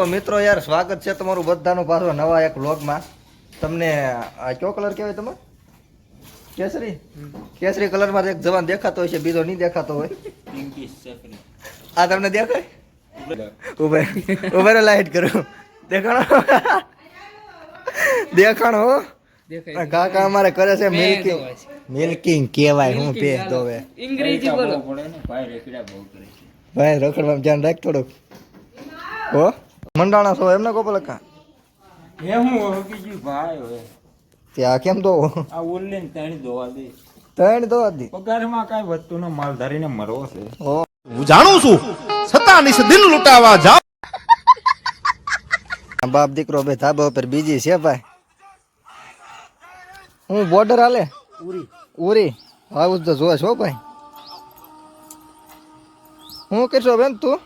તો મિત્રો યાર સ્વાગત છે તમારું બધાનું પાછો નવા એક વ્લોગમાં તમને આ કયો કલર કહેવાય તમે કેસરી? કેસરી કલરમાં એક જવાન દેખાતો હોય છે બીજો નહીં દેખાતો હોય. આ તમને દેખાય? ઉભે ઉભે લાઈટ કરો. દેખાણો? દેખાણો હો. કાકા અમારે કરે છે મિલ્કિંગ મિલ્કિંગ કહેવાય હું ભેજ દોવે. અંગ્રેજી બોલો. ભાઈ રખડવામાં ધ્યાન રાખ થોડુંક. હો. મંડાણા છો એમને કો? લખા એ હું હકીજી ભાઈ હોય ત્યાં કેમ તો? આ ઓલે તાણી દોવા દે. ત્રણ દોવા દે? પગારમાં કાઈ વધતું ન માલ ધરીને મરવો છે. ઓ હું જાણું છું સત્તાનીસ દિલ લૂંટાવા જા બાપ દીકરો બે ધાબા પર બીજી છે ભાઈ. હું બોર્ડર હાલે? ઉરી. ઉરી? આવું તો જોવા છો ભાઈ. હું કરશો બેન તું?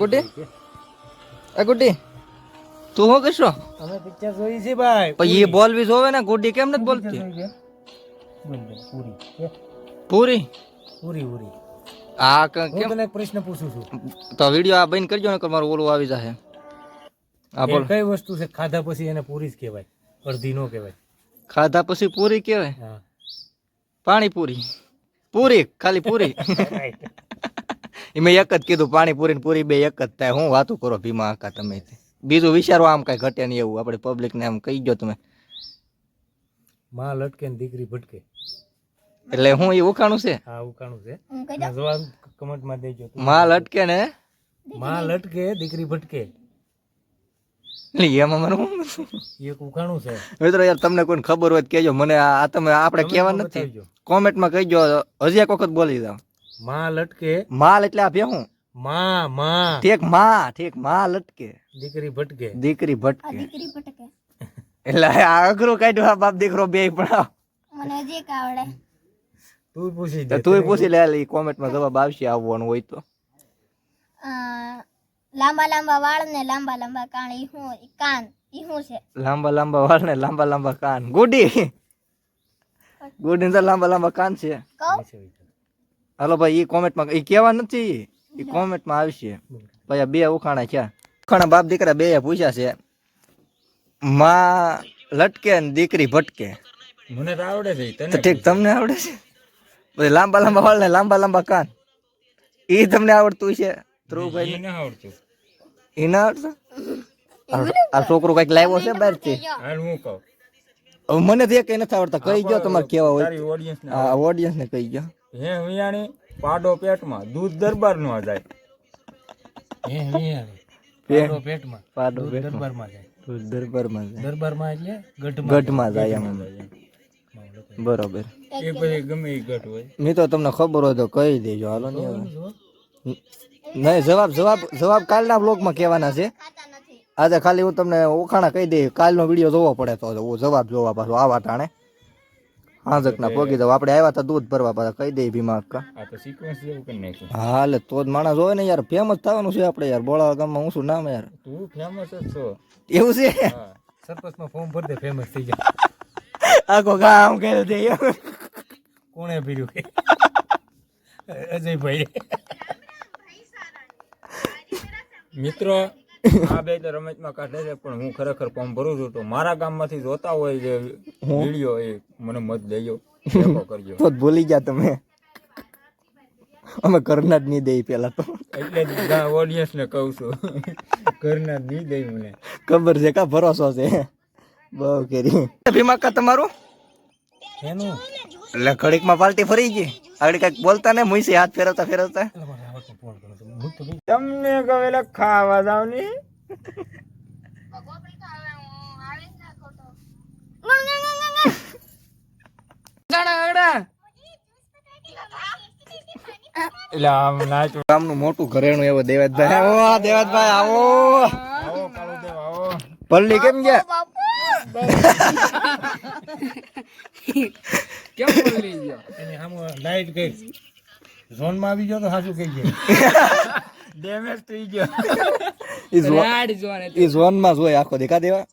ગુડી એ ગુડી તું હો કશો? અમે પિક્ચર જોઈ છે ભાઈ પણ એ બોલવી જોવે ને ગુડી કેમ નથી બોલતી? પૂરી. પૂરી? પૂરી પૂરી. આ કેમ? તને પ્રશ્ન પૂછું છું. તો વીડિયો આ બંધ કરજો ને કે મારું ઓલું આવી જશે આ બોલ. કઈ વસ્તુ છે? ખાધા પછી એને પૂરી જ કહેવાય. અડધી નો કહેવાય. ખાધા પછી પૂરી કહેવાય? પાણી પાણીપુરી. પૂરી ખાલી પૂરી. એ મેં એક જ કીધું પાણીપુરી ને પૂરી બે એક જ થાય. હું વાતું કરો ભીમા આકા તમે બીજું વિચારો આમ કઈ ઘટે નહીં એવું. આપણે પબ્લિક ને આમ કહી ગયો તમે. માં લટકે ને દીકરી ભટકે. એટલે હું એ ઉખાણું છે? હા ઉખાણું છે. જવાબ કમેન્ટમાં દેજો માં માલ અટકે ને? માં લટકે દીકરી ભટકે. એમાં એક છે. મિત્રો યાર તમને કોઈ ખબર હોય તો કહેજો. મને આ તમે આપણે કહેવા નથી. કોમેન્ટમાં કહીજો. હજી એક વખત બોલી જાવ માં લટકે. માલ એટલે આ ભેહું માં માં. ઠીકમાં ઠીકમાં લટકે. દીકરી ભટકે. દીકરી ભટકે. એટલે આ અઘરું કાઢ્યું આ બાપ દીકરો બે પણ તું પૂછી દે. તું પૂછી લે ઈ કોમેન્ટમાં જવાબ આવશે આવવાનું હોય તો. લાંબા લાંબા વાળ ને લાંબા લાંબા કાન ઈ હું કાન ઈ હું છે? લાંબા લાંબા વાળ ને લાંબા લાંબા કાન. ગુડી. ગુડી ને લાંબા લાંબા કાન છે. હાલો ભાઈ એ કોમેન્ટમાં એ કહેવા નથી. એ કોમેન્ટમાં આવશે. ભાઈ આ બે ઉખાણા છે. ઉખાણા બાપ દીકરા બે પૂછ્યા છે. માં લટકે ને દીકરી ભટકે. મને તો આવડે છે તને ઠીક તમને આવડે છે? પછી લાંબા લાંબા વાળ ને લાંબા લાંબા કાન. એ તમને આવડતું છે? ધ્રુવભાઈ ઈ આવડતું. એ ના આવડતું? આ- છોકરો કંઈક લાવ્યો છે બહારથી? થી હું કહું. હવે મને તો કઈ નથી આવડતા. કહી ગયો તમારે કેવા હોય. ને ઓડિયન્સ ને કહી ગયો હે વિયાણી પાડો પેટમાં દૂધ દરબાર નો જાય. હે વિયાણી પાડો પેટમાં પાડો દૂધ દરબારમાં જાય. દરબારમાં જાય. દરબારમાં એટલે ગઢમાં ગઢમાં જાય એમ. બરોબર. એ પછી ગમે એ ગઢ હોય. મેં તો તમને ખબર હોય તો કહી દેજો. હાલો ને નહીં જવાબ જવાબ જવાબ કાલના બ્લોગમાં કહેવાના છે. આજે ખાલી હું તમને ઓખાણા કહી દઈ કાલનો વીડિયો જોવો પડે તો જવાબ જોવા પાછો આવા ટાણે. હાજકના પોગી દઉં આપણે આવ્યા હતા દૂધ ભરવા પાછા કહી દે ભીમા અક્કા આ તો સિક્વન્સ જેવું કરી નાખ્યું હા એટલે તો જ માણસ હોય ને યાર ફેમસ થવાનું છે આપણે યાર બોળા ગામમાં હું શું નામ યાર? તું ફેમસ જ છો. એવું છે? સરપંચમાં ફોર્મ ભરી દે ફેમસ થઈ જાય આખો ગામ કહી દે કોણે પીર્યું અજયભાઈ મિત્રો આ બે તો રમતમાં કાઢે છે પણ હું ખરેખર ફોર્મ ભરું છું તો મારા ગામમાંથી જોતા હોય જે વીડિયો એ મને મત દેજો કરજો. તો ભૂલી ગયા તમે. અમે કરના જ નહીં દઈ પેલા તો. એટલે ઓડિયન્સ ને કહું છું. ઘરના જ નહીં દઈ મને. ખબર છે કા ભરોસો છે. બહુ કેરી. ભીમાકા તમારું? એનું એટલે ઘડીકમાં પાલટી ફરી ગઈ. આગળ કંઈક બોલતા ને મુઈસી હાથ ફેરવતા ફેરવતા. તમને કવેલા ખાવા જાવ ને? મોટું ઘરેણું એવું દેવાતભાઈ. આવો દેવાતભાઈ આવો. આવો કાળુ દેવ આવો. પલ્લી કેમ ગયા? એની આમ લાઈટ ગઈ. ઝોનમાં આવી ગયો તો સાચું કહી જાય ડેમેજ થઈ ગયો. ઈ ઝોન ઈ ઝોનમાં જોઈ આખો દેખા દેવા?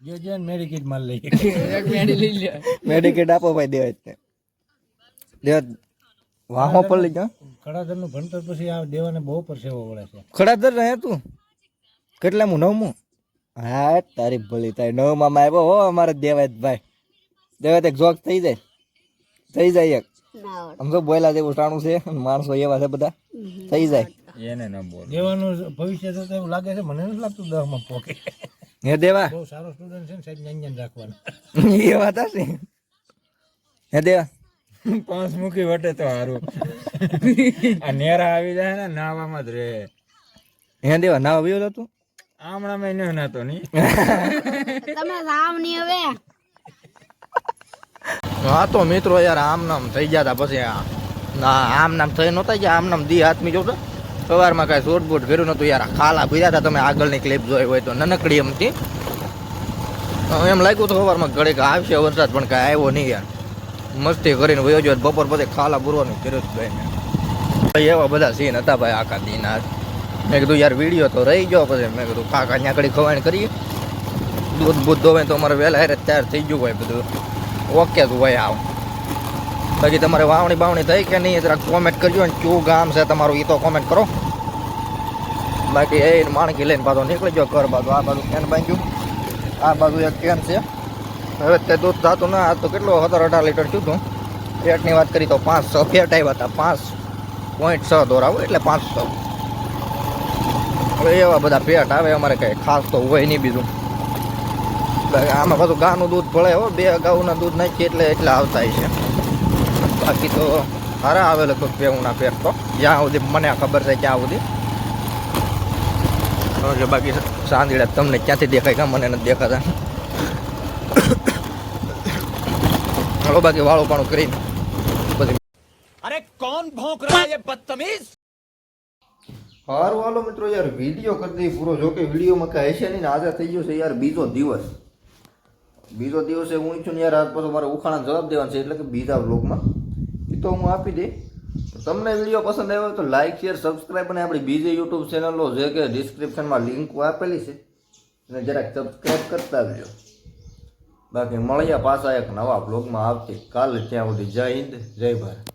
જે જે મેડિકેટ માલ લઈ મેડિકેટ આપો ભાઈ દેવાય ને. દેવા વાહો પલ્લી ગયો કડાધરનું ભણતર પછી આ દેવાને બહુ પરસેવો વળે છે. ખડાદર રહે તું? કેટલામું નવમું? હા તારી ભલી તારી નવમાં આવ્યો હો અમારે દેવાય ભાઈ દેવાય એક જોક થઈ જાય. થઈ જાય એક. આમ તો બોયલા જે ઉઠાણું છે માણસો એવા છે બધા. થઈ જાય. એને ન બોલ. દેવાનું ભવિષ્ય તો એવું લાગે છે મને નથી લાગતું દસમાં પોકે. હે દેવા. બહુ સારો સ્ટુડન્ટ છે ને સાહેબ જ્ઞાન રાખવાનું. એ વાત હશે. હે દેવા. પાંચ મૂકી વટે તો સારું આ નેરા આવી જાય ને નાવામાં જ રે હે દેવા નાવા આવ્યો તું? આમણા મેં ન નાતો ની. તમે રામની હવે. હા, તો મિત્રો યાર આમ નામ થઈ ગયા હતા પછી ના આમ નામ થઈ નહોતા ગયા આમ નામ દી હાથમી જોતા સવારમાં કાંઈ શોટ બોટ કર્યું નહોતું, યાર ખાલા ભીધા હતા તમે, આગળની ક્લિપ જોઈ હોય તો, નનકડી એમથી. એમ લાગ્યું તો સવારમાં ઘડીક આવશે, વરસાદ પણ કાંઈ આવ્યો નહીં યાર. મસ્તી કરીને વયો જો બપોર પછી ખાલા પૂરવાનું કર્યું જ ભાઈ, એવા બધા સીન હતા ભાઈ, આખા દિન. આજ મેં કીધું, યાર વીડિયો તો રહી ગયો પછી. મેં કીધું, કાકા ત્યાં ઘડી ખવાણ કરીએ. દૂધ બૂધ ધોવે તો અમારે વહેલા હેરે તૈયાર થઈ ગયું હોય બધું. ઓકે તો ભાઈ આવ. બાકી તમારે વાવણી બાવણી થઈ કે નહીં જરાક કોમેન્ટ કરજો અને કયું ગામ છે તમારું એ તો કોમેન્ટ કરો. બાકી એ માણકી લઈને પાછો નીકળી ગયો ઘર બાજુ. આ બાજુ કેન બાંધ્યું? આ બાજુ એક કેન છે. હવે તે દૂધ થતું ના આ તો કેટલો સત્તર અઢાર લીટર થયું હતું. ફેટની વાત કરી તો પાંચ છ ફેટ આવ્યા હતા, પાંચ પોઈન્ટ છ દોરાવો એટલે પાંચ છ હવે એવા બધા ફેટ આવે, અમારે કંઈ ખાસ તો હોય નહીં બીજું. આમાં પાછું ગાનું દૂધ ભળે હો બે ગાઉના દૂધ નાખીએ એટલે એટલા આવતા છે બાકી તો સારા આવે લગભગ ભેહુંના પેટ તો. જ્યાં સુધી મને ખબર છે ક્યાં સુધી. બાકી સાંદીડા તમને ક્યાંથી દેખાય કે મને નથી દેખાતા. હલો બાકી વાળું પણ કરીને. પછી હારું હાલો મિત્રો યાર વીડિયો કરી દઈએ પૂરો. જો કે વિડીયોમાં કાંઈ હશે નહીં આજે થઈ ગયો છે યાર બીજો દિવસ. બીજો દિવસે હું ઈચ્છું યાર આજ પાછો મારે ઉખાણા જવાબ દેવાનો છે, એટલે કે બીજા બ્લોગમાં એ તો હું આપી દઈ તમને વીડિયો પસંદ આવ્યો તો લાઇક શેર સબસ્ક્રાઈબ અને આપણી બીજી યુટ્યુબ ચેનલો જે કે ડિસ્ક્રિપ્શનમાં લિંક આપેલી છે. અને જરાક સબસ્ક્રાઈબ કરતા આવજો. બાકી મળ્યા પાછા એક નવા બ્લોગમાં આવતી કાલે ત્યાં સુધી જય હિન્દ, જય ભારત.